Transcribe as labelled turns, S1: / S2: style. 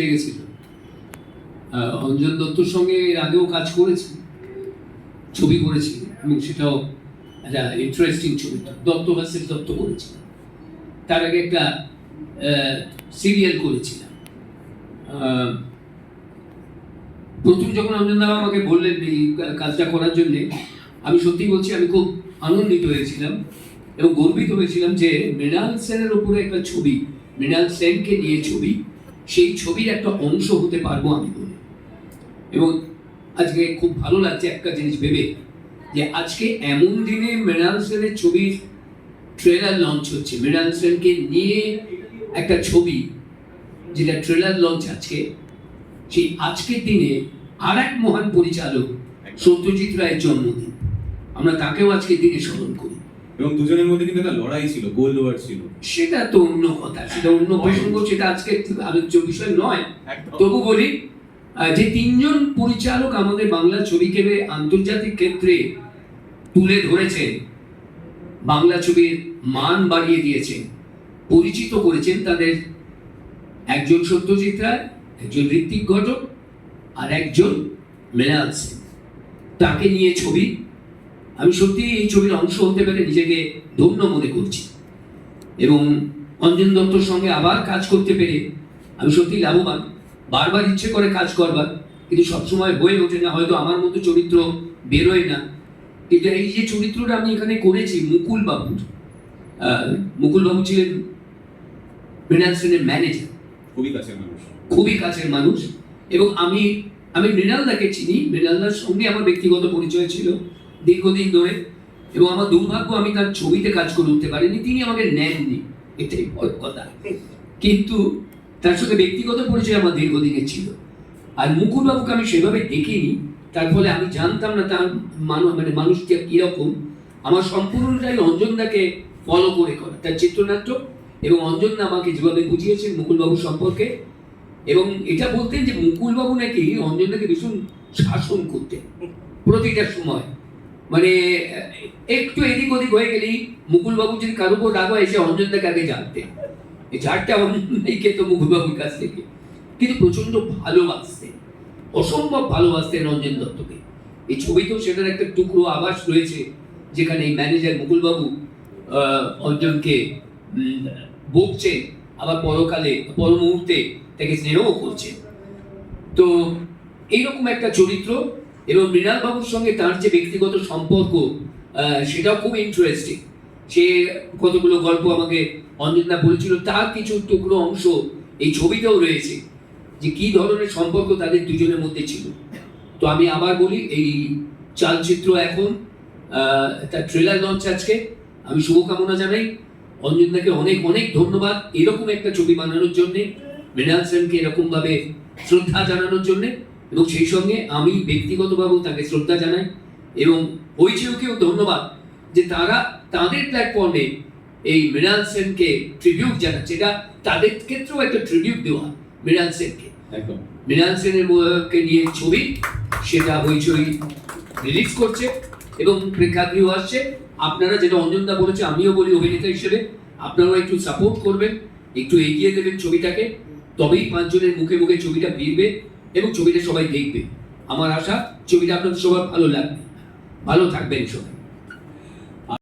S1: লেগেছিল অঞ্জন দত্তর সঙ্গে এর আগেও কাজ করেছি, ছবি করেছি, এবং সেটাও একটা ইন্টারেস্টিং ছবি। দত্ত ভাসের দত্ত করেছিলাম তার আগে একটা সিরিয়াল করেছিলাম প্রথম যখন অঞ্জন দা আমাকে বললেন এই কাজটা করার জন্যে, আমি সত্যি বলছি, আমি খুব আনন্দিত হয়েছিলাম এবং গর্বিত হয়েছিলাম যে মৃণাল সেনের উপরে একটা ছবি, মৃণাল সেনকে নিয়ে ছবি সেই ছবির একটা অংশ হতে পারব আমি বলে। এবং আজকে খুব ভালো লাগছে একটা জিনিস ভেবে যে আজকে এমন দিনে মৃণাল সেনের ছবির ট্রেলার লঞ্চ হচ্ছে। মৃণাল সেনকে নিয়ে একটা ছবি, যেটা ট্রেলার লঞ্চ আজকে, সেই আজকের দিনে আর এক মহান পরিচালক সত্যজিৎ রায়ের জন্মদিন। আমরা তাকেও আজকের দিনে স্মরণ করি।
S2: এবং দুজনের মধ্যে কিন্তু একটা লড়াই ছিল গোল্ড ওয়ার ছিল।
S1: সেটা তো অন্য কথা সেটা অন্য প্রসঙ্গ সেটা আজকে আলোচ্য বিষয় নয়। তবু বলি যে তিনজন পরিচালক আমাদের বাংলা ছবিকে আন্তর্জাতিক ক্ষেত্রে তুলে ধরেছেন বাংলা ছবির মান বাড়িয়ে দিয়েছেন পরিচিত করেছেন তাদের একজন সত্যজিৎ রায় একজন ঋত্বিক ঘটক আর একজন মৃণাল সেন তাকে নিয়ে ছবি আমি সত্যি এই ছবির অংশ হতে পেরে নিজেকে ধন্য মনে করছি। এবং অঞ্জন দত্তর সঙ্গে আবার কাজ করতে পেরে আমি সত্যি লাভবান। বারবার ইচ্ছে করে কাজ করবার কিন্তু সবসময় হয়ে ওঠে না হয়তো আমার মতো চরিত্র বেরোয় না। কিন্তু এই যে চরিত্রটা আমি এখানে করেছি মুকুল বাবুর মুকুল বাবু ছিলেন মৃণাল সেনের ম্যানেজার
S2: খুবই কাছের মানুষ।
S1: খুবই কাছের মানুষ। এবং আমি আমি মৃণালদাকে চিনি। মৃণালদার সঙ্গে আমার ব্যক্তিগত পরিচয় ছিল। দীর্ঘদিন ধরে এবং আমার দুর্ভাগ্য, আমি তার ছবিতে কাজ করে উঠতে পারিনি, তিনি আমাকে নেননি। এটাই বড় কথা। কিন্তু তার সঙ্গে ব্যক্তিগত পরিচয় আমার দীর্ঘদিনের ছিল। আর মুকুলবাবুকে আমি সেভাবে দেখিনি। তার ফলে আমি জানতাম না তার মানুষ মানে মানুষটা কীরকম। আমার সম্পূর্ণটাই অঞ্জনদাকে ফলো করে করা। তার চিত্রনাট্য এবং অঞ্জনদা আমাকে যেভাবে বুঝিয়েছেন মুকুলবাবু সম্পর্কে এবং এটা বলতেন যে মুকুলবাবু নাকি অঞ্জনদাকে ভীষণ শাসন করতেন প্রতিটা সময়। মানে একটু এদিক ওদিক হয়ে গেলেই মুকুলবাবু যদি কারও উপর রাগ হয় এসে অঞ্জনদাকে আগে জানতেন এই ঝাড়টা অঞ্জনদাই খেত মুকুলবাবুর কাছ থেকে। কিন্তু প্রচণ্ড ভালোবাসতেন, অসম্ভব ভালোবাসতেন রঞ্জন দত্তকে। এই ছবিতেও সেটার একটা টুকরো আভাস রয়েছে, যেখানে এই ম্যানেজার মুকুলবাবু অঞ্জনকে বকছে আবার পরকালে পর মুহূর্তে তাকে স্নেহও করছে তো, এইরকম একটা চরিত্র এবং মৃণাল বাবুর সঙ্গে তার যে ব্যক্তিগত সম্পর্ক সেটাও খুব ইন্টারেস্টিং সে কতগুলো গল্প আমাকে অঞ্জনদা বলেছিল, তার কিছু টুকরো অংশ এই ছবিতেও রয়েছে যে কি ধরনের সম্পর্ক তাদের দুজনের মধ্যে ছিল। তো আমি আবার বলি, এই চালচিত্র এখন তার ট্রেলার লঞ্চ আজকে। আমি শুভকামনা জানাই। অঞ্জনদাকে অনেক অনেক ধন্যবাদ এরকম একটা ছবি বানানোর জন্যে, মৃণাল সেনকে এরকমভাবে শ্রদ্ধা জানানোর জন্যে। এবং সেই সঙ্গে আমি ব্যক্তিগতভাবেও তাকে শ্রদ্ধা জানাই এবং হইচেওকেও ধন্যবাদ যে তারা তাদের প্ল্যাটফর্মে এই মৃণাল সেনকে ট্রিবিউট জানাচ্ছে। এটা তাদের ক্ষেত্রেও একটা ট্রিবিউট দেওয়া মৃণাল সেনকে।
S2: একদম।
S1: মৃণাল সেনের কে নিয়ে ছবি সেটা হইচই রিলিজ করছে এবং প্রেক্ষাগৃহ আসছে। আপনারা যেটা অঞ্জনদা বলেছে আমিও বলি অভিনেতা হিসেবে আপনারাও একটু সাপোর্ট করবেন একটু এগিয়ে দেবেন ছবিটাকে। তবেই পাঁচজনের মুখে মুখে ছবিটা ভিড়বে এবং ছবিটা সবাই দেখবে। আমার আশা ছবিটা আপনাদের সবার ভালো লাগবে। ভালো থাকবেন সবাই।